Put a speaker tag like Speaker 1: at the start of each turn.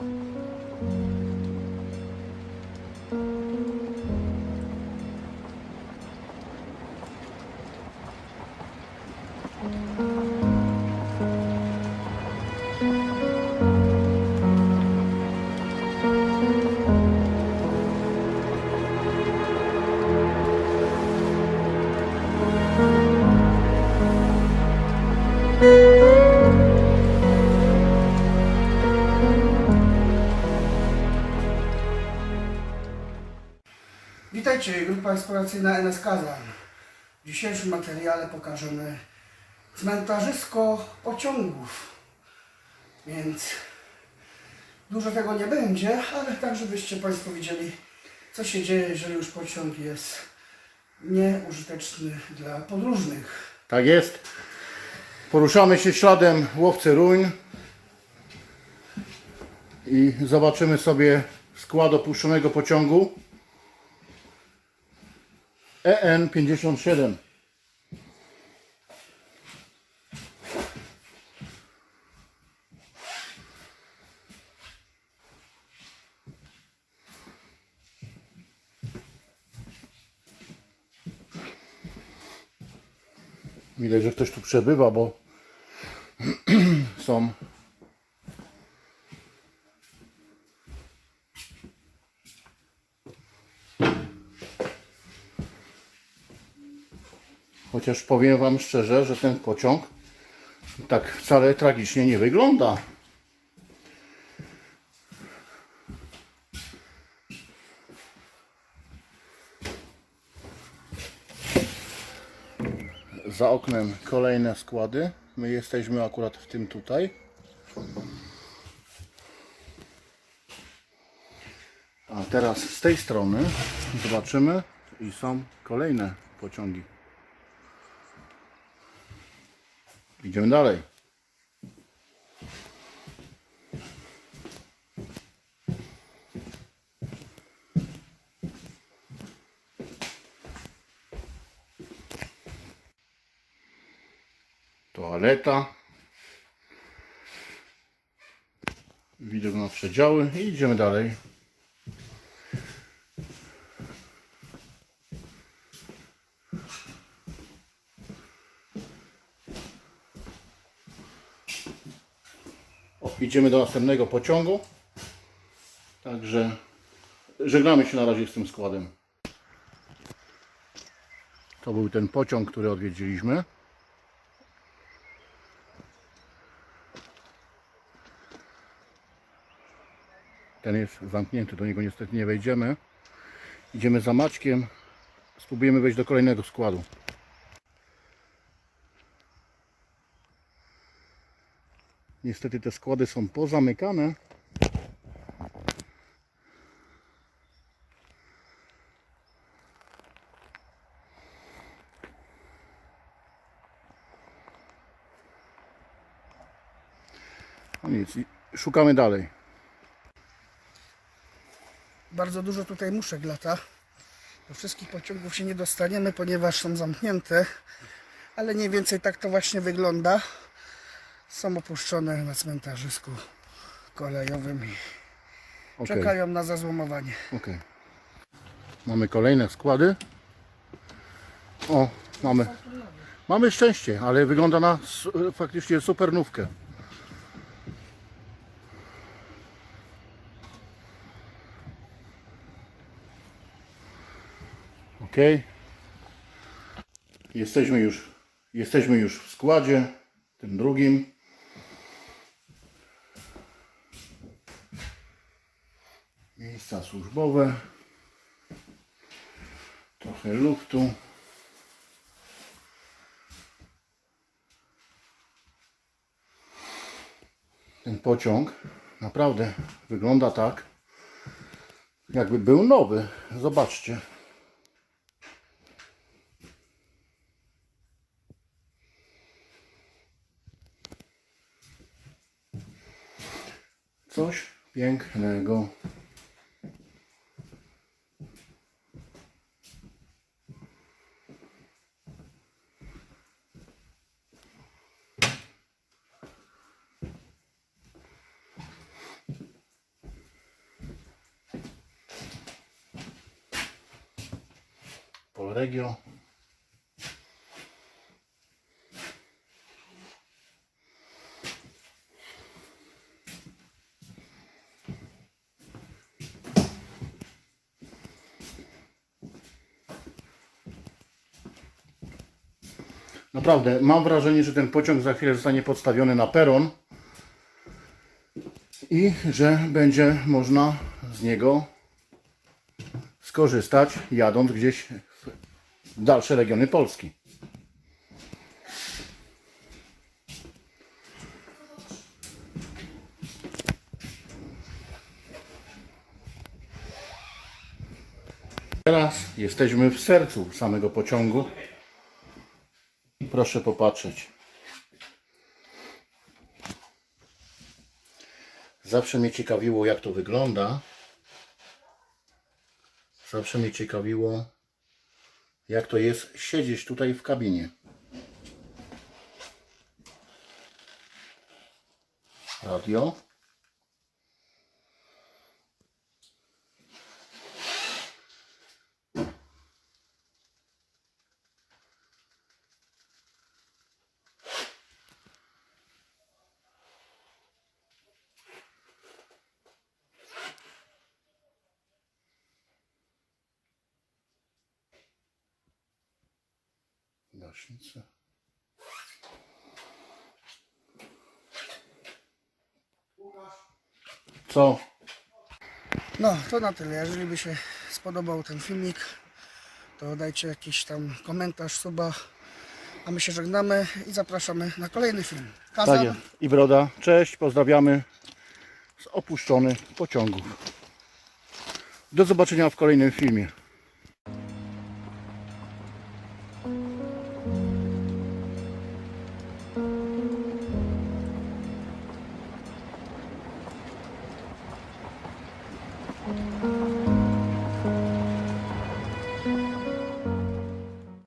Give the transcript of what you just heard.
Speaker 1: 嗯。Grupa eksploracyjna NS Kazan. W dzisiejszym materiale pokażemy cmentarzysko pociągów. Więc dużo tego nie będzie, ale tak, żebyście Państwo widzieli, co się dzieje, jeżeli już pociąg jest nieużyteczny dla podróżnych.
Speaker 2: Tak jest. Poruszamy się śladem łowcy ruin i zobaczymy sobie skład opuszczonego pociągu EN57. Widać, że ktoś tu przebywa, bo są Chociaż powiem Wam szczerze, że ten pociąg tak wcale tragicznie nie wygląda. Za oknem kolejne składy. My jesteśmy akurat w tym tutaj. A teraz z tej strony zobaczymy i są kolejne pociągi. Idziemy dalej. Toaleta. Widok na przedziały i idziemy dalej. Idziemy do następnego pociągu. Także żegnamy się na razie z tym składem. To był ten pociąg, który odwiedziliśmy. Ten jest zamknięty, do niego niestety nie wejdziemy. Idziemy za Maćkiem. Spróbujemy wejść do kolejnego składu. Niestety te składy są pozamykane. No nic, szukamy dalej.
Speaker 1: Bardzo dużo tutaj muszek lata. Do wszystkich pociągów się nie dostaniemy, ponieważ są zamknięte. Ale mniej więcej tak to właśnie wygląda. Są opuszczone na cmentarzysku kolejowym i
Speaker 2: Okej,
Speaker 1: czekają na zazłomowanie.
Speaker 2: okej. Mamy kolejne składy. O, mamy. Mamy szczęście, ale wygląda na faktycznie supernówkę. Ok. Jesteśmy już, jesteśmy już w składzie, tym drugim. Miejsca służbowe. Trochę luftu. Ten pociąg naprawdę wygląda tak, jakby był nowy. Zobaczcie. Coś pięknego. Polregio. Naprawdę, mam wrażenie, że ten pociąg za chwilę zostanie podstawiony na peron i że będzie można z niego skorzystać, jadąc gdzieś dalsze regiony Polski. Teraz jesteśmy w sercu samego pociągu. Proszę popatrzeć. Zawsze mnie ciekawiło, jak to wygląda. Zawsze mnie ciekawiło, jak to jest siedzieć tutaj w kabinie. Radio. Co?
Speaker 1: No, to na tyle. Jeżeli by się spodobał ten filmik, to dajcie jakiś tam komentarz, suba. A my się żegnamy i zapraszamy na kolejny film. Kazan.
Speaker 2: Tak jest. I broda. Cześć, pozdrawiamy z opuszczonych pociągów. Do zobaczenia w kolejnym filmie.